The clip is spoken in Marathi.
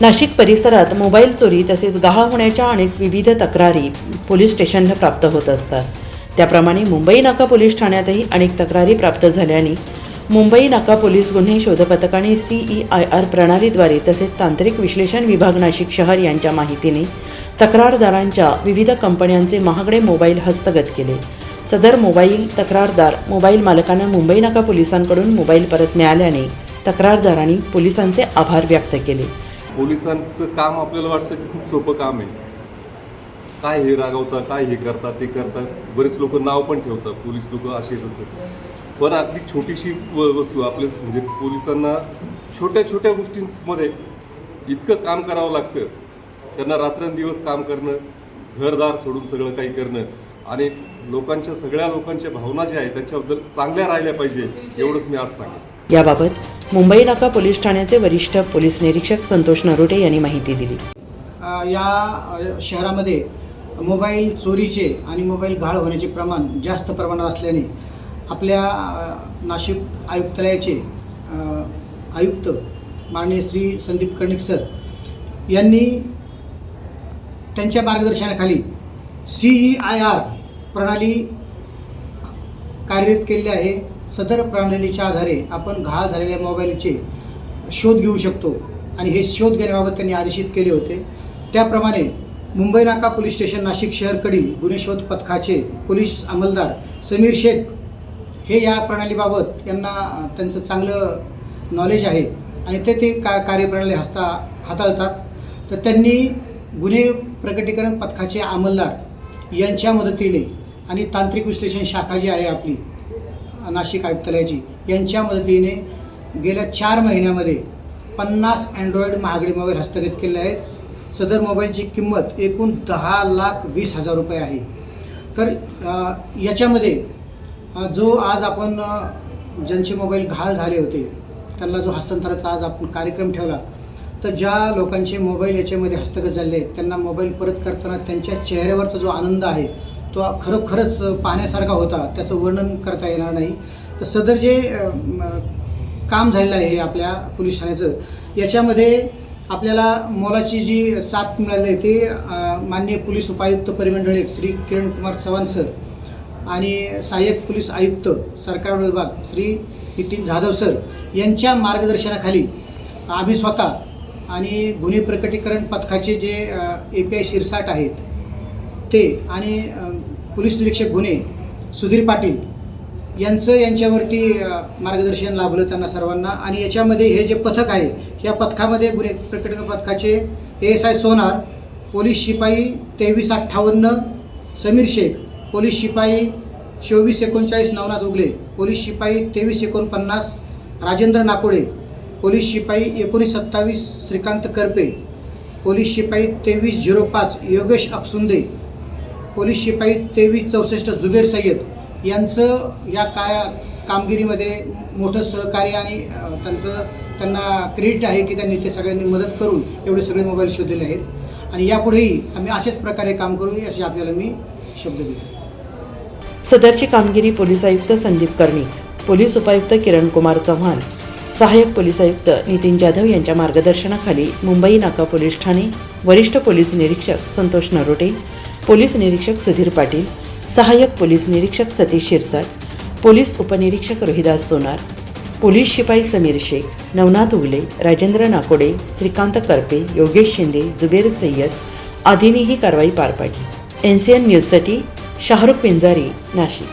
नाशिक परिसरात मोबाईल चोरी तसेच गहाळ होण्याच्या अनेक विविध तक्रारी पोलीस स्टेशनला प्राप्त होत असतात. त्याप्रमाणे मुंबई नाका पोलीस ठाण्यातही अनेक तक्रारी प्राप्त झाल्याने मुंबई नाका पोलीस गुन्हे शोधपथकाने सी सीई आय आर प्रणालीद्वारे तसेच तांत्रिक विश्लेषण विभाग नाशिक शहर यांच्या माहितीने तक्रारदारांच्या विविध कंपन्यांचे महागडे मोबाईल हस्तगत केले. सदर मोबाईल तक्रारदार मोबाईल मालकांना मुंबई नाका पोलिसांकडून मोबाईल परत मिळाल्याने तक्रारदारांनी पोलिसांचे आभार व्यक्त केले. पोलिसांचं काम आपल्याला वाटतं की खूप सोपं काम आहे. काय हे रागवतात काय हे करतात ते करतात. बरेच लोक नाव पण ठेवतात पोलीस लोक असे तसं. पण अगदी छोटीशी वस्तू आपल्या म्हणजे पोलिसांना छोट्या छोट्या गोष्टींमध्ये इतकं काम करावं लागतं. त्यांना रात्रंदिवस काम करणं घरदार सोडून सगळं काही करणं आणि लोकांच्या सगळ्या लोकांच्या भावना ज्या आहेत त्यांच्याबद्दल चांगल्या राहिल्या पाहिजे एवढंच मी आज सांगेन. याबाबत मुंबई नाका पोलीस ठाण्याचे वरिष्ठ पोलीस निरीक्षक संतोष नरोटे यांनी माहिती दिली. या शहरामध्ये मोबाईल चोरीचे आणि मोबाईल घाळ होण्याचे प्रमाण जास्त प्रमाणात असल्याने आपल्या नाशिक आयुक्तालयाचे आयुक्त माननीय श्री संदीप कर्णिक सर यांनी त्यांच्या मार्गदर्शनाखाली सी ई आय आर प्रणाली कार्यरत केलेली आहे. सदर प्रणालीच्या आधारे आपण घाळ झालेल्या मोबाईलचे शोध घेऊ शकतो. आणि हे शोध घेण्याबाबत त्यांनी आदेशित केले होते. त्याप्रमाणे मुंबई नाका पोलीस स्टेशन नाशिक शहरकडील गुन्हे शोध पथकाचे पोलीस अंमलदार समीर शेख हे या प्रणालीबाबत यांना त्यांचं चांगलं नॉलेज आहे आणि ते ते का कार्यप्रणाली हस्ता हाताळतात. तर त्यांनी गुन्हे प्रकटीकरण पथकाचे अंमलदार यांच्या मदतीने आणि तांत्रिक विश्लेषण शाखा जी आहे आपली नाशिक आयुक्तालयाची. यांच्या मदतीने गेल्या चार महिन्यामध्ये पन्नास अँड्रॉइड महागडे मोबाईल हस्तगत केले आहेत. सदर मोबाईलची किंमत एकूण दहा लाख वीस हजार रुपये आहे. तर याच्यामध्ये जो आज आपण ज्यांचे मोबाईल घाल झाले होते त्यांना जो हस्तांतराचा आज आपण कार्यक्रम ठेवला तर ज्या लोकांचे मोबाईल याच्यामध्ये हस्तगत झाले आहेत त्यांना मोबाईल परत करताना त्यांच्या चेहऱ्यावरचा जो आनंद आहे तो खरोखरच पाहण्यासारखा होता त्याचं वर्णन करता येणार नाही. तर सदर जे काम झालेलं आहे हे आपल्या पोलीस ठाण्याचं याच्यामध्ये आपल्याला मोलाची जी साथ मिळाली आहे ते माननीय पोलीस उपायुक्त परिमंडळ एक श्री किरण कुमार चव्हाण सर आणि सहाय्यक पोलीस आयुक्त सरकार विभाग श्री नितीन जाधव सर यांच्या मार्गदर्शनाखाली आम्ही स्वतः आणि गुन्हे प्रकटीकरण पथकाचे जे ए पी आय शिरसाट आहेत ते आणि पोलीस निरीक्षक गुन्हे सुधीर पाटील यांचं यांच्यावरती मार्गदर्शन लाभलं त्यांना सर्वांना. आणि याच्यामध्ये हे जे पथक आहे या पथकामध्ये गुन्हे प्रकट पथकाचे A S I Sonar police शिपाई तेवीस अठ्ठावन्न समीर शेख पोलीस शिपाई चोवीस एकोणचाळीस नवनाथ उगले पोलीस शिपाई तेवीस एकोणपन्नास राजेंद्र नाकोडे पोलीस शिपाई एकोणीस सत्तावीस श्रीकांत करपे पोलीस शिपाई तेवीस झिरो पाच योगेश अपसुंदे पोलीस शिपाई तेवीस चौसष्ट जुबेर सय्यद यांचं या का कामगिरीमध्ये मोठं सहकार्य आणि त्यांचं त्यांना क्रेडिट आहे की त्यांनी ते सगळ्यांनी मदत करून एवढे सगळे मोबाईल शोधलेले आहेत. आणि यापुढेही आम्ही अशाच प्रकारे काम करू असे आपल्याला मी शब्द दिले. सदरची कामगिरी पोलीस आयुक्त संदीप कर्णिक पोलीस उपायुक्त किरण कुमार चव्हाण सहाय्यक पोलीस आयुक्त नितीन जाधव यांच्या मार्गदर्शनाखाली मुंबई नाका पोलीस ठाणे वरिष्ठ पोलीस निरीक्षक संतोष नरोटे पोलीस निरीक्षक सुधीर पाटील सहाय्यक पोलीस निरीक्षक सतीश शिरसाट पोलीस उपनिरीक्षक रोहिदास सोनार पोलीस शिपाई समीर शेख नवनाथ उगले राजेंद्र नाकोडे श्रीकांत करपे योगेश शिंदे जुबेर सय्यद आदींनी ही कारवाई पार पाडली. एन सी एन न्यूजसाठी शाहरुख पिंजारी नाशिक.